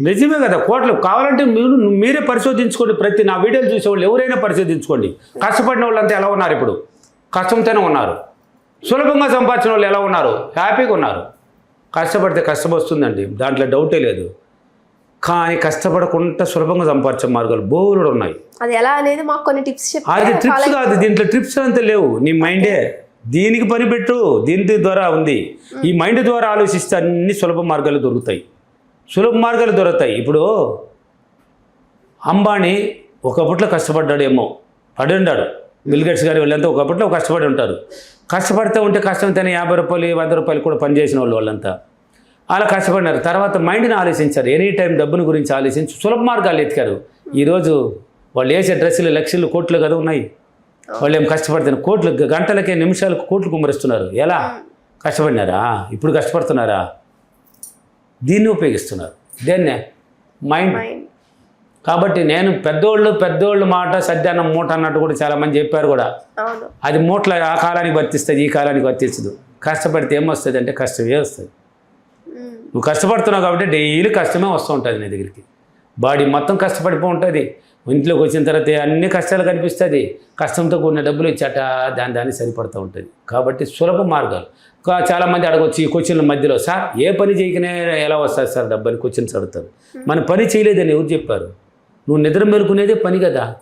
నిజమే కదా కోట్లు కావాలంటే మీరు మీరే పరిశోధించుకోండి. ప్రతి నా వీడియోలు చూసేవాళ్ళు ఎవరైనా పరిశోధించుకోండి. కష్టపడిన వాళ్ళంతా ఎలా ఉన్నారు ఇప్పుడు? కష్టంతోనే ఉన్నారు. సులభంగా సంపాదించిన వాళ్ళు ఎలా ఉన్నారు? హ్యాపీగా ఉన్నారు. కష్టపడితే కష్టం వస్తుందండి. దాంట్లో డౌటే లేదు. కానీ కష్టపడకుండా సులభంగా సంపాదించే మార్గాలు బోరుడు ఉన్నాయి. అది ఎలా అనేది మాకు కొన్ని టిప్స్ అది ట్రిప్స్ కాదు దీంట్లో ట్రిప్స్ అంతా లేవు. నీ మైండే దీనికి పని పెట్టు దీని ద్వారా ఉంది. ఈ మైండ్ ద్వారా ఆలోచిస్తే అన్ని సులభ మార్గాలు దొరుకుతాయి. సులభ మార్గాలు దొరుకుతాయి. ఇప్పుడు అంబానీ ఒకప్పట్లో కష్టపడ్డాడేమో పడి ఉన్నాడు బిల్గేట్స్ గారి వాళ్ళంతా ఒకప్పట్లో కష్టపడి ఉంటారు. కష్టపడితే ఉంటే కష్టంతోనే యాభై రూపాయలు వంద రూపాయలు కూడా పనిచేసిన వాళ్ళు వాళ్ళంతా. అలా కష్టపడినారు. తర్వాత మైండ్ని ఆలోచించారు. ఎనీ టైం డబ్బుని గురించి ఆలోచించి సులభ మార్గాలు ఎతికారు ఈరోజు వాళ్ళు వేసే డ్రెస్సులు లక్షలు కోట్లు కదా ఉన్నాయి. వాళ్ళు ఏం కష్టపడుతున్నారు కోట్లు గంటలకే నిమిషాలకు కోట్లు కుమ్మరిస్తున్నారు. ఎలా? కష్టపడినారా? ఇప్పుడు కష్టపడుతున్నారా? దీన్ని ఉపయోగిస్తున్నారు. దేన్నే? మైండ్ కాబట్టి నేను పెద్దోళ్ళు పెద్దోళ్ళు మాట సద్యానం మూట అన్నట్టు కూడా చాలామంది చెప్పారు కూడా. అది మూట్ల ఆ కాలానికి వర్తిస్తుంది ఈ కాలానికి వర్తించదు కష్టపడితే ఏమొస్తుంది అంటే కష్టమే వస్తుంది. నువ్వు కష్టపడుతున్నావు కాబట్టి డైలీ కష్టమే వస్తూ ఉంటుంది నీ దగ్గరికి. బాడీ మొత్తం కష్టపడిపో ఉంటుంది. ఇంట్లోకి వచ్చిన తర్వాత అన్ని కష్టాలు కనిపిస్తుంది. కష్టంతో కూడిన డబ్బులు ఇచ్చాట దాని దాన్ని సరిపడుతూ ఉంటుంది. కాబట్టి సులభ మార్గాలు. చాలామంది అడగొచ్చు ఈ క్వశ్చన్ల మధ్యలో సార్ ఏ పని చేయకనే ఎలా వస్తుంది సార్ డబ్బని క్వశ్చన్స్ అడుగుతారు. మన పని చేయలేదని ఎవరు చెప్పారు? నువ్వు నిద్ర మేలుకునేదే పని కదా.